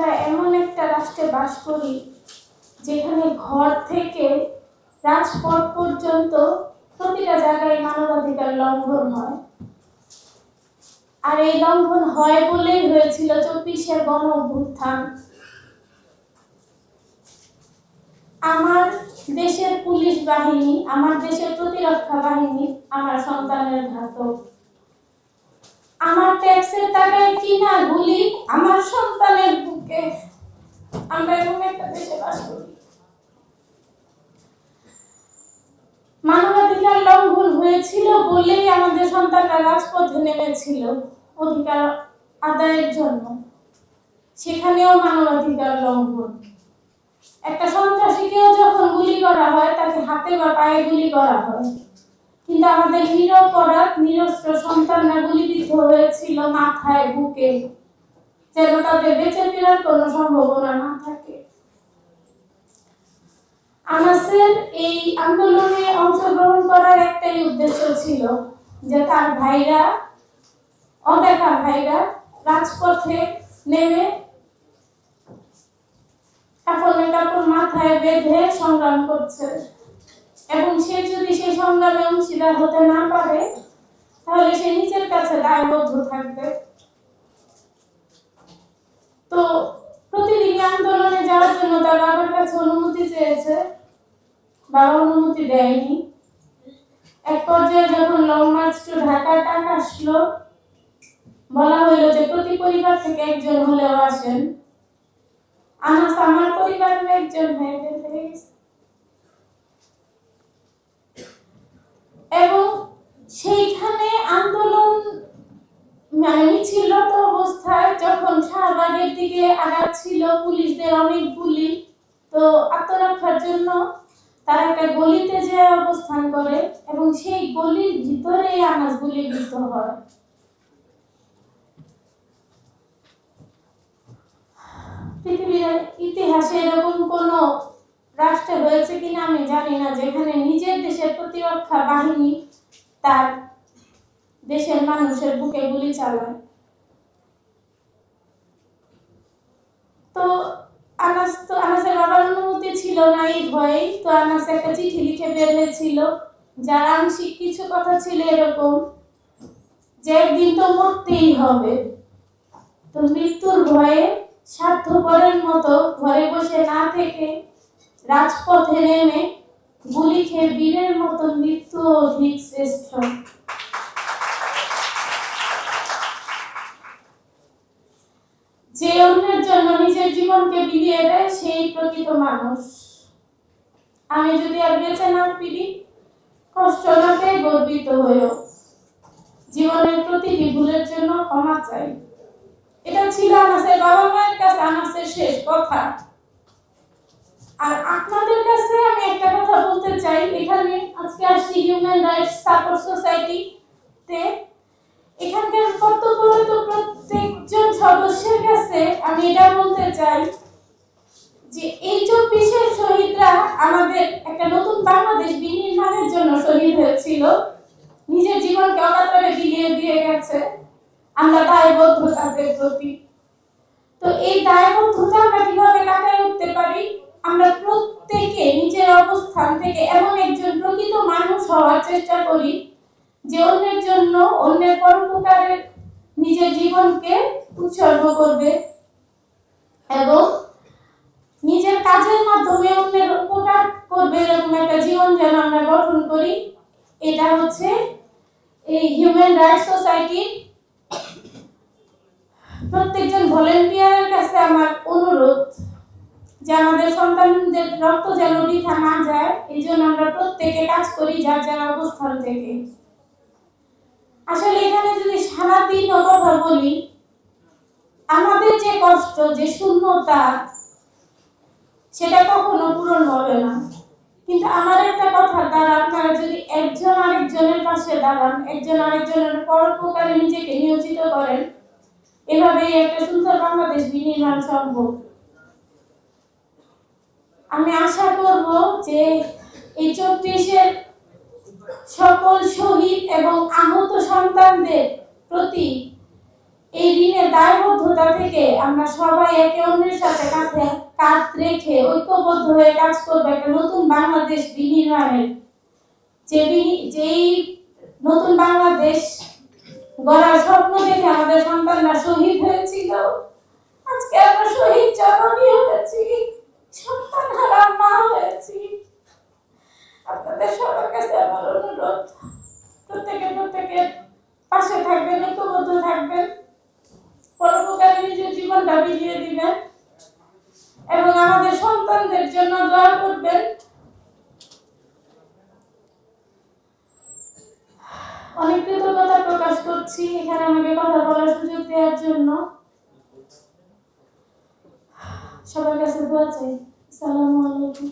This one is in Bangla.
আমরা এমন একটা রাষ্ট্রে বাস করি যেখানে ঘর থেকে রাজপথ পর্যন্ত প্রতিটা জায়গায় মানবাধিকার লঙ্ঘন হয়। আর এই লঙ্ঘন হয় বলেই হয়েছিল চব্বিশের গণ অভ্যুত্থান। আমার দেশের পুলিশ বাহিনী, আমার দেশের প্রতিরক্ষা বাহিনী, আমার সন্তানের ঘাতক। আমার ট্যাক্সের টাকায় কিনা গুলি আমার সন্তানের বুকে। আমরা এরকম একটা দেশে বাস করি। মানবাধিকার লঙ্ঘন হয়েছিল বলেই আমাদের সন্তানরা রাজপথে নেমেছিল অধিকার আদায়ের জন্য। সেখানেও মানবাধিকার লঙ্ঘন। একটা সন্ত্রাসীকেও যখন গুলি করা হয়, তাকে হাতে বা পায়ে গুলি করা হয়। কিন্তু আমাদের নিরপরাধ নিরস্ত্র সন্তানরা গুলিবিদ্ধ হয়েছিল মাথায়, বুকে। যেন তাদের বেঁচে ফেরার কোনো সম্ভাবনা না থাকে। আনাসের এই আন্দোলনে অংশগ্রহণ করার একটাই উদ্দেশ্য ছিল যে তার ভাইরা, অদেখা ভাইরা, রাজপথে নেমে কাপড়ে কাপড় মাথায় বেঁধে সংগ্রাম করছে। এবং সে যদি সেই সংগ্রামে অংশীদার হতে না পারে, তাহলে সে নিজের কাছে দায়বদ্ধ থাকবে। তো প্রতিদিন আন্দোলনে যাওয়ার জন্য তার বাবার কাছে অনুমতি চেয়েছে বাবা অনুমতি দেয়নি। এক পর্যায়ে যখন লং মার্চ টু ঢাকার টাকা আসলো, বলা হইল যে প্রতি পরিবার থেকে একজন হলেও আসেন। আনাস, আমার পরিবারের একজন হয়ে গেছে এবং সেইখানে আন্দোলন মানে মিছিলরত অবস্থায় যখন শাহবাগের দিকে আগাচ্ছিল পুলিশদের অনেক গুলি। তো আত্মরক্ষার জন্য তারা একটা গলিতে যে অবস্থান করে এবং সেই গলির ভিতরে আনাজ গুলিবিদ্ধ হয়। পৃথিবীর ইতিহাসে এরকম কোন রাষ্ট্রে হয়েছে কিনা আমি জানি না, যেখানে নিজের দেশের প্রতিরক্ষা বাহিনী তার দেশের মানুষের বুকে গুলি চালায়। তো আনাস, তো আনাসের বাবার অনুমতি ছিল না এই ভয়ে তো আনাস একটা চিঠি লিখে বের হয়েছিল যার আংশিক কিছু কথা ছিল এরকম, যে একদিন তো মরতেই হবে। তো মৃত্যুর ভয়ে স্বার্থপরের মতো ঘরে বসে না থেকে রাজপথে নেমে গুলি খেয়ে বীরের মতো মৃত্যু অধিক শ্রেষ্ঠ যে অন্যের জন্য নিজের জীবনকে বিলিয়ে দেয় সেই প্রকৃত মানুষ। আমি যদি আর বেঁচে না ফিরি, কষ্ট না পেয়ে গর্বিত হয়েও জীবনের প্রতিটি ভুলের জন্য ক্ষমা চাই। এটা ছিল আনাসের বাবা মায়ের কাছে আনাসের শেষ কথা। আর আপনাদের কাছে আমি একটা কথা বলতে চাই। এখানে আজকে আসছি হিউম্যান রাইটস সাপোর্ট সোসাইটি তে এখানকার কর্তব্যরত প্রত্যেকজন সদস্যের কাছে আমি এটা বলতে চাই যে এই চব্বিশের শহীদরা আমাদের একটা নতুন বাংলাদেশ বিনির্মাণের জন্য শহীদ হয়েছিল। নিজের জীবনকে অকাতরে বিলিয়ে দিয়ে গেছে। আমরা দায়বদ্ধ তাদের প্রতি। তো এই দায়বদ্ধতা আমরা কীভাবে কাটায় উঠতে পারি? আমরা প্রত্যেকে নিজের অবস্থান থেকে এমন একজন প্রকৃত মানুষ হওয়ার চেষ্টা করি যে অন্যের জন্য অন্যের পরোপকারের নিজের জীবনকে উৎসর্গ করবে। এবং নিজের কাজের মাধ্যমে অন্যের উপকার করবে এরকম একটা জীবন যেন আমরা গঠন করি। এটা হচ্ছে এই হিউম্যান রাইটস সোসাইটির প্রত্যেকজন ভলেন্টিয়ারের কাছে আমার অনুরোধ যে আমাদের সন্তানদের রক্ত যেন বৃথা না যায়, এই জন্য আমরা প্রত্যেকে কাজ করি যার যার অবস্থান থেকে। আসলে এখানে যদি সারাদিন কথা বলি আমাদের যে কষ্ট যে শূন্যতা, সেটা কখনো পূরণ হবে না। কিন্তু আমার একটা কথা দ্বারা আপনারা যদি একজন আরেকজনের পাশে দাঁড়ান, একজন আরেকজনের পরোপকারে নিজেকে নিয়োজিত করেন, এভাবেই একটা সুন্দর বাংলাদেশ বিনির্মাণ সম্ভব। আমি আশা করব যে এই চব্বিশের সকল শহীদ এবং আহত সন্তানদের প্রতি এই দিনের দায়বদ্ধতা থেকে আমরা সবাই একে অন্যের সাথে কাঁধে, কাঁধ রেখে ঐক্যবদ্ধ হয়ে কাজ করব একটা নতুন বাংলাদেশ বিনির্মাণের যে যেই নতুন বাংলাদেশ গড়ার স্বপ্ন দেখে আমাদের সন্তানরা শহীদ হয়েছিল। আজকে আমরা শহীদ জননী হয়েছি। সন্তান হারা মা হয়েছি আপনাদের সবার কাছে আমার অনুরোধ প্রত্যেকে প্রত্যেকের পাশে থাকবেন ঐক্যবদ্ধ থাকবেন পরোপকারী নিজের বিলিয়ে দিবেন এবং আমাদের সন্তানদের জন্য দোয়া করবেন। অনেক কৃতজ্ঞতা প্রকাশ করছি এখানে আমাকে কথা বলার সুযোগ দেওয়ার জন্য। সবার কাছে দোয়া চাই। আসসালামু আলাইকুম।